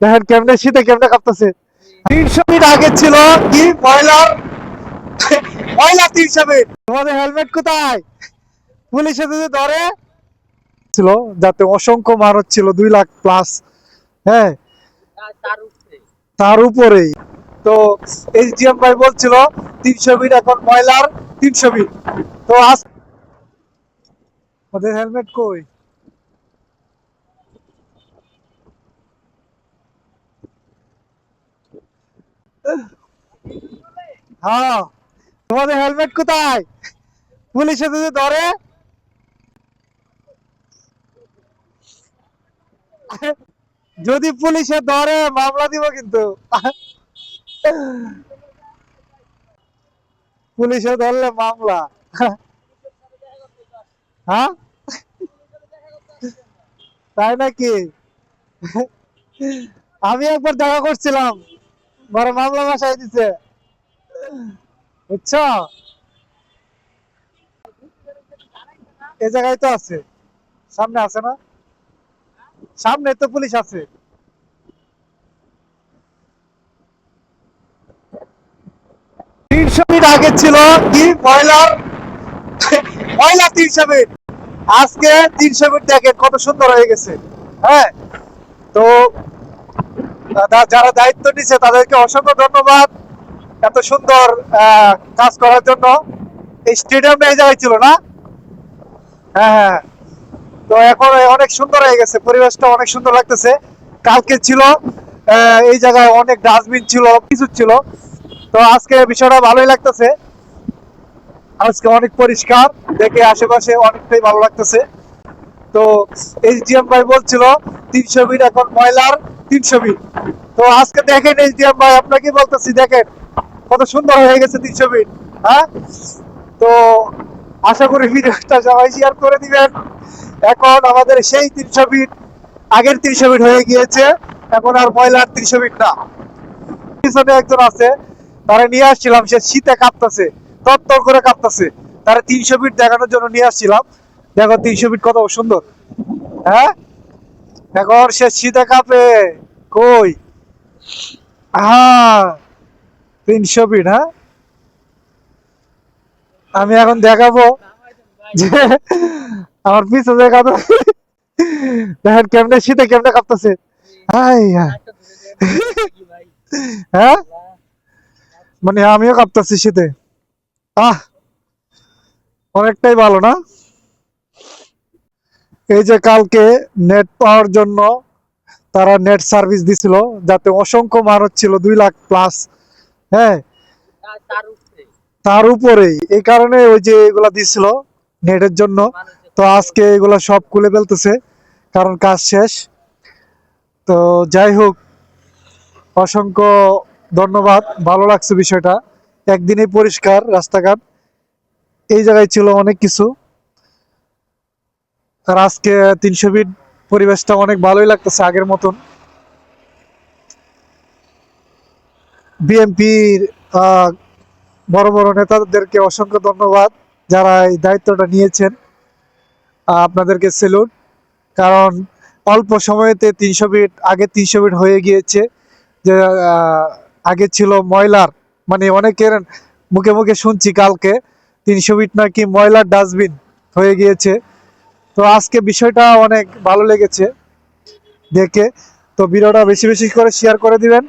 দেখেন কেমনে শীতে কেমনে কাঁপতেছে। তিনশো ফিট আগে ছিল, কি? ময়লার ময়লা তিনশো ফিট তোমাদের হেলমেট কোথায়? পুলিশে যদি ধরে, ছিল, যাতে অসংখ্য মানুষ ছিল, দুই লাখ প্লাস হ্যাঁ? তার উপরেই। তো এইচডিএম ভাই বলছিল, তিনশো ফিট এখন ময়লার তিনশো ফিট তো আজ ওদের হেলমেট কই? হ্যাঁ তোমাদের হেলমেট কোথায়? পুলিশে যদি ধরে? যদি পুলিশে ধরে, মামলা দিব কিন্তু। পুলিশে ধরলে মামলা। হ্যাঁ? তাই নাকি? আমি একবার দেখা করছিলাম, বড় মামলা বাসায় দিছে। বুঝছ? এ জায়গায় তো আছে। সামনে আছে না? সামনে তো পুলিশ আছে। তিনশো ফিট আগে ছিল কি? ময়লার ময়লা তিনশো ফিট আজকে তিনশো ফিট দেখেন কত সুন্দর হয়ে গেছে। হ্যাঁ? তো, যারা দায়িত্ব নিছে তাদেরকে অসংখ্য ধন্যবাদ। এত সুন্দর কাজ করার জন্য। এই স্টেডিয়ামটা এই জায়গায় ছিল না? হ্যাঁ হ্যাঁ। তো এখন অনেক সুন্দর হয়ে গেছে, পরিবেশটা অনেক সুন্দর লাগতেছে। কালকে ছিল এই জায়গায় অনেক ডাস্টবিন ছিল, কিছু ছিল। তো আজকে বিষয়টা ভালোই লাগতেছে। আজকে অনেক পরিষ্কার, দেখে আশেপাশে অনেকটাই ভালো লাগতেছে। তো এইচডিএম ভাই বলছিল, তিনশো ফিট এখন ময়লার তিনশো ফিট তো আজকে দেখেন এইচডিএম ভাই, আপনাকে বলতেছি, দেখেন। কত সুন্দর হয়ে গেছে তিনশো ফিট হ্যাঁ? তো আশা করি ভিডিওটা সবাই শেয়ার করে দিবেন। এখন আমাদের সেই তিনশো ফিট আগের তিনশো ফিট হয়ে গিয়েছে, এখন আর ময়লার তিনশো ফিট না। পিছনে একজন আছে, তারা নিয়ে আসছিলাম, সে শীতে কাঁপতেছে তত্তর করে কাঁপতেছে। তারা তিনশো ফিট দেখানোর জন্য নিয়ে আসছিলাম। দেখো তিনশো ফিট কত সুন্দর হ্যাঁ? এখন সে শীতে কাঁপে, কই? হ্যাঁ। তিনশো ফিট হ্যাঁ? আমি এখন দেখাবো যে আমার পিছনে দেখেন কেমনে শীতে কেমনে কাঁপতেছে। হ্যাঁ? মানে আমিও কাঁপতেছি শীতে। আহ! অনেকটাই ভালো, না? এই যে কালকে নেট পাওয়ার জন্য তারা নেট সার্ভিস দিছিল, যাতে অসংখ্য মানুষ ছিল দুই লাখ প্লাস হ্যাঁ। তার উপরে। এই কারণে ওই যে এগুলা দিছিল নেটের জন্য। তো আজকে এগুলা সব খুলে ফেলতেছে, কারণ কাজ শেষ। তো যাই হোক, অসংখ্য ধন্যবাদ। ভালো লাগছে বিষয়টা। একদিনে পরিষ্কার রাস্তাঘাট। এই জায়গায় ছিল অনেক কিছু। আর আজকে তিনশো ফিট পরিবেশটা অনেক ভালোই লাগতেছে আগের মতন। বিএনপির বড় বড় নেতাদেরকে অসংখ্য ধন্যবাদ যারা এই দায়িত্বটা নিয়েছেন। আপনাদেরকে সেলুট। কারণ অল্প সময়তে তিনশো ফিট, আগে তিনশো ফিট হয়ে গিয়েছে। যে আগে ছিল ময়লার মানে অনেকের মুখে মুখে শুনছি কালকে, তিনশো ফিট নাকি ময়লার ডাস্টবিন হয়ে গিয়েছে। তো আজকে বিষয়টা অনেক ভালো লেগেছে দেখে। তো ভিডিওটা বেশি বেশি করে শেয়ার করে দিবেন।